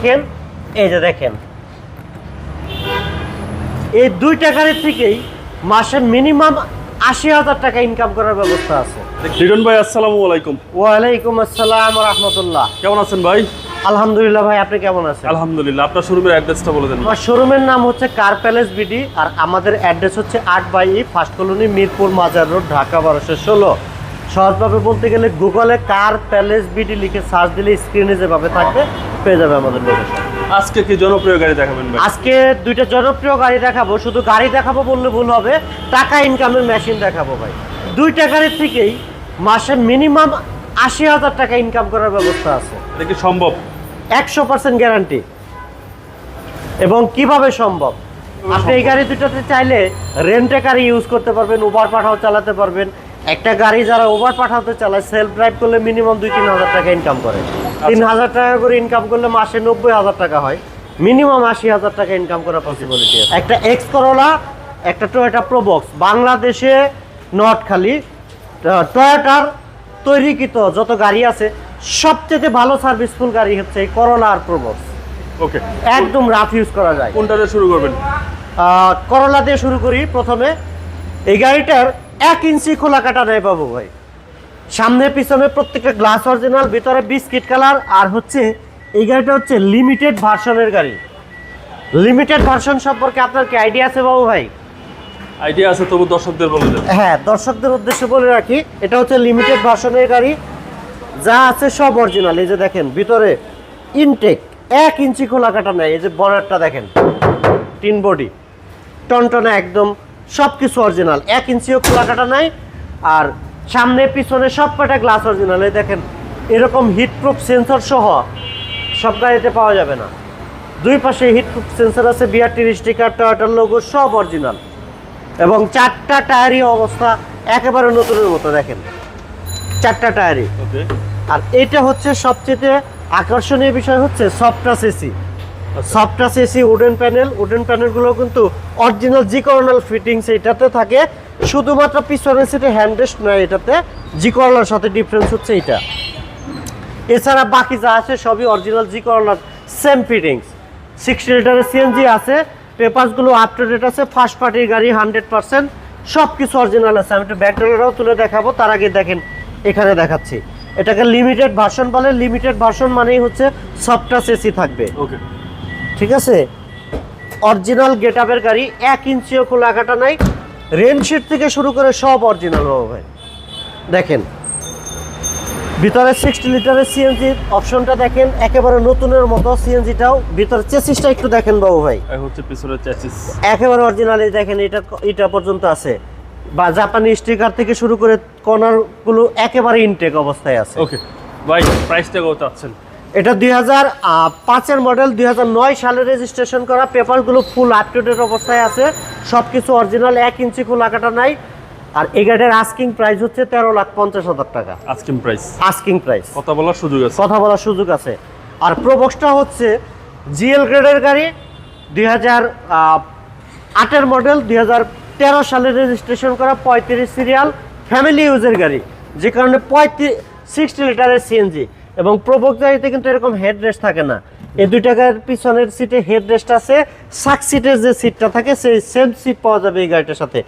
দেখেন এই যে দেখেন। এই দুইটা গাড়ির থেকেই মাসে মিনিমাম আশি হাজার টাকা ইনকাম করার ব্যবস্থা আছে। লিটন ভাই আসসালামু আলাইকুম। ওয়ালাইকুম আসসালাম রহমতুল্লাহ। কেমন আছেন ভাই? আলহামদুলিল্লাহ ভাই আপনি কেমন আছেন? আলহামদুলিল্লাহ আপনার শোরুমের অ্যাড্রেসটা বলে দেন আমার শোরুমের নাম হচ্ছে কার প্যালেস বিডি আর আমাদের অ্যাড্রেস হচ্ছে আট বাই ফার্স্ট কলোনি মিরপুর মাজার রোড ঢাকা বারোশো ষোলো। সহজভাবে বলতে গেলে গুগলে কার প্যালেস বিডি লিখে সার্চ দিলে স্ক্রিনে যেভাবে থাকবে পেয়ে যাবে আমাদের লোকেশন আজকে কি জনপ্রিয় গাড়ি দেখাবেন আজকে দুইটা জনপ্রিয় গাড়ি দেখাবো শুধু গাড়ি দেখাবো বললে ভুল হবে টাকা ইনকামের মেশিন দেখাবো ভাই। দুইটা গাড়ির থেকেই মাসে মিনিমাম আশি হাজার টাকা ইনকাম করার ব্যবস্থা আছে। এটা কি সম্ভব? একশো পার্সেন্ট গ্যারান্টি এবং কীভাবে সম্ভব? আপনি এই গাড়ি দুটাতে চাইলে রেন্টে গাড়ি ইউজ করতে পারবেন উবার পাঠাও চালাতে পারবেন একটা গাড়ি যারা ওভার পাঠাতে চালায় সেলফ ড্রাইভ করলে মিনিমাম দুই তিন হাজার টাকা ইনকাম করে। তিন হাজার টাকা করে ইনকাম করলে মাসে নব্বই হাজার টাকা হয়। মিনিমাম আশি হাজার টাকা ইনকাম করার পসিবিলিটি আছে। একটা এক্স করোলা একটা টয়োটা প্রোবক্স বাংলাদেশে নটখালি টয়োটার তৈরিকৃত যত গাড়ি আছে সবচেয়ে ভালো সার্ভিসফুল গাড়ি হচ্ছে এই করোলা আর প্রোবক্স ওকে। একদম রাফ ইউজ করা যায়। কোনটা দিয়ে শুরু করবেন? করোলা দিয়ে শুরু করি প্রথমে। এই গাড়িটার এক ইঞ্চি খোলা কাটা নেই বাবু ভাই। সামনে পিছনে প্রত্যেকটা গ্লাস অরিজিনাল ভিতরে বিস্কিট কালার আর হচ্ছে এই গাড়িটা হচ্ছে লিমিটেড ভার্সনের গাড়ি। লিমিটেড ভার্সন সম্পর্কে আপনার কি আইডিয়া আছে বাবু ভাই? আইডিয়া আছে তবু দর্শকদের বলে হ্যাঁ দর্শকদের উদ্দেশ্যে বলে রাখি এটা হচ্ছে লিমিটেড ভার্সনের গাড়ি। যা আছে সব অরিজিনাল এই যে দেখেন ভিতরে ইনটেক এক ইঞ্চি খোলা কাটা নেই এই যে বনারটা দেখেন টিন বডি টনটনে একদম সব কিছু অরিজিনাল এক ইঞ্চিও খোলা কাটা নাই আর সামনে পিছনে সব কটা গ্লাস অরিজিনাল এই দেখেন এরকম হিটপ্রুফ সেন্সর সহ সব গাড়িতে পাওয়া যাবে না। দুই পাশে হিটপ্রুফ সেন্সর আছে বিআরটির স্টিকার টয়োটার লোগো সব অরিজিনাল এবং চারটা টায়ারই অবস্থা একেবারে নতুনের মতো দেখেন। চারটা টায়ারই। আর এটা হচ্ছে সবচেয়ে আকর্ষণীয় বিষয় হচ্ছে সফটাস এসি সফটাস এসি উডেন প্যানেল। উডেন প্যানেলগুলো কিন্তু অরিজিনাল জি করোনাল ফিটিংস এটাতে থাকে। শুধুমাত্র পিছনের সিটে হ্যান্ডরেস্ট নয় এটাতে জি করোনার সাথে ডিফারেন্স হচ্ছে এটা এছাড়া বাকি যা আছে সবই অরিজিনাল জি করোনার সেম ফিটিংস সিক্সটি লিটারের সিএনজি আছে পেপারসগুলো আপ টু ডেট আছে ফার্স্ট পার্টির গাড়ি হান্ড্রেড পার্সেন্ট সব কিছু অরিজিনাল আছে। আমি একটু ব্যাকডোরেরাও তুলে দেখাবো, তার আগে দেখেন, এখানে দেখাচ্ছি। এটাকে লিমিটেড ভার্সন বলে লিমিটেড ভার্সন মানেই হচ্ছে সফটাস এসি থাকবে। ওকে ঠিক আছে? অরিজিনাল গেট আপের গাড়ি এক ইঞ্চিও খোলা কাটা নাই। রেনশিট থেকে শুরু করে সব অরিজিনাল ভাই। দেখেন ভিতরে সিক্সটি লিটারের সিএনজি অপশনটা দেখেন একেবারে নতুনের মতো সিএনজিটাও ভিতরে চেসিসটা একটু দেখেন বাবু ভাই। হচ্ছে পিছনের চ্যাসিস একেবারে অরিজিনালি দেখেন এটা এটা পর্যন্ত আছে। বা জাপানি স্টিকার থেকে শুরু করে কর্নারগুলো একেবারে ইনটেক অবস্থায় আছে। ওকে ভাই প্রাইসটা কত চাচ্ছেন? এটা দুই হাজার পাঁচের মডেল দুই হাজার নয় সালে রেজিস্ট্রেশন করা। পেপারগুলো ফুল আপ টু ডেট অবস্থায় আছে। সব কিছু অরিজিনাল এক ইঞ্চি খোলা কাটা নাই। আর এই গাড়ির আস্কিং প্রাইস হচ্ছে তেরো লাখ পঞ্চাশ হাজার টাকা। আস্কিং প্রাইস আস্কিং প্রাইস কথা বলার সুযোগ আছে। কথা বলার সুযোগ আছে। আর প্রোবক্সটা হচ্ছে জিএল গ্রেডের গাড়ি। দুই হাজার আটের মডেল দুই হাজার তেরো সালে রেজিস্ট্রেশন করা পঁয়ত্রিশ সিরিয়াল ফ্যামিলি ইউজের গাড়ি। যে কারণে পঁয়ত্রিশ সিক্সটি লিটারের সিএনজি এবং প্রোবক্স গাড়িতে কিন্তু এরকম হেড রেস্ট থাকে না। এই দুই টাকার পিছনের সিটে হেড রেস্ট আছে সাক সিটের যে সিটটা থাকে সেই সেম সিট পাওয়া যাবে এই গাড়িটার সাথে।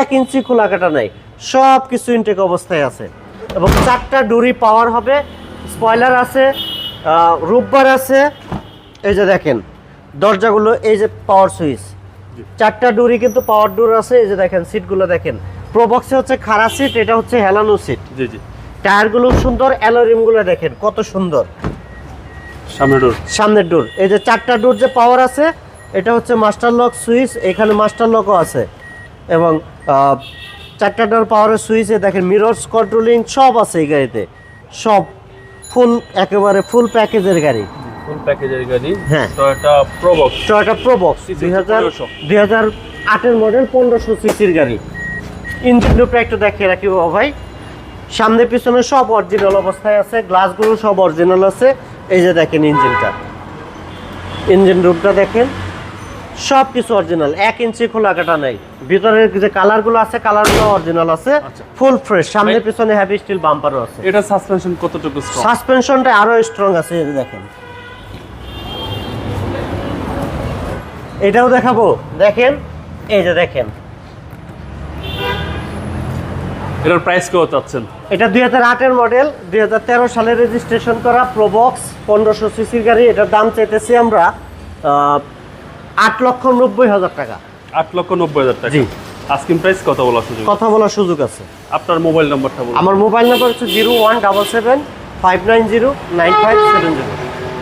এক ইঞ্চি খোলা কাটা নাই সব কিছু ইনটেক অবস্থায় আছে। এবং চারটা ডুরি পাওয়ার হবে স্পয়লার আছে রূপবার আছে। এই যে দেখেন দরজাগুলো এই যে পাওয়ার সুইচ চারটা ডুরি কিন্তু পাওয়ার ডোর আছে এই যে দেখেন সিটগুলো দেখেন। প্রবক্সে হচ্ছে খারাপ সিট এটা হচ্ছে হেলানো সিট জি জি। টায়ারগুলো সুন্দর অ্যালোরিমগুলো দেখেন কত সুন্দর। সামনের ডোর সামনের ডোর এই যে চারটা ডোর যে পাওয়ার আছে এটা হচ্ছে মাস্টার লক সুইচ এখানে মাস্টার লকও আছে। এবং চারটা ডোর পাওয়ারের সুইচে দেখেন মিরর্স কন্ট্রোলিং সব আছে এই গাড়িতে। সব ফুল একেবারে ফুল প্যাকেজের গাড়ি। ফুল প্যাকেজের গাড়ি। হ্যাঁ। টয়োটা প্রোবক্স টয়োটা প্রোবক্স দুই হাজার 1500 দুই হাজার আটের মডেল পনেরোশো সিসির গাড়ি। ইঞ্জিন রূপে একটু দেখিয়ে রাখি বাবা ভাই। সামনে পিছনে সব অরিজিনাল অবস্থায় আছে গ্লাসগুলো সব অরিজিনাল আছে। এই যে দেখেন ইঞ্জিনটা। ইঞ্জিন রূপটা দেখেন সব কিছু অরিজিনাল এক ইঞ্চি খোলা কাটা নাই। ভিতরের যে কালারগুলো আছে কালারগুলো অরিজিনাল আছে। আচ্ছা। ফুল ফ্রেশ সামনে পিছনে হ্যাভি স্টিল বাম্পারও আছে। এটা সাসপেনশন কতটুকু সাসপেনশনটা আরও স্ট্রং আছে এই যে দেখেন। এটাও দেখাবো। দেখেন এই যে দেখেন। এটার প্রাইস কত চাচ্ছেন? এটা দুই হাজার আটের মডেল দুই হাজার তেরো সালে রেজিস্ট্রেশন করা প্রবক্স পনেরোশো সিসির গাড়ি এটার দাম চাইতেছি আমরা আট লক্ষ নব্বই হাজার টাকা। আট লক্ষ নব্বই হাজার টাকা। জি। আস্কিং প্রাইস কত বলা সুযোগ কথা বলার সুযোগ আছে। আপনার মোবাইল নাম্বারটা বলুন। আমার মোবাইল নাম্বার হচ্ছে zero one double seven five nine zero nine five seven zero.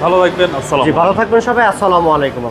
ভালো থাকবেন আসসালাম জি ভালো থাকবেন সবাই আসসালামু আলাইকুম।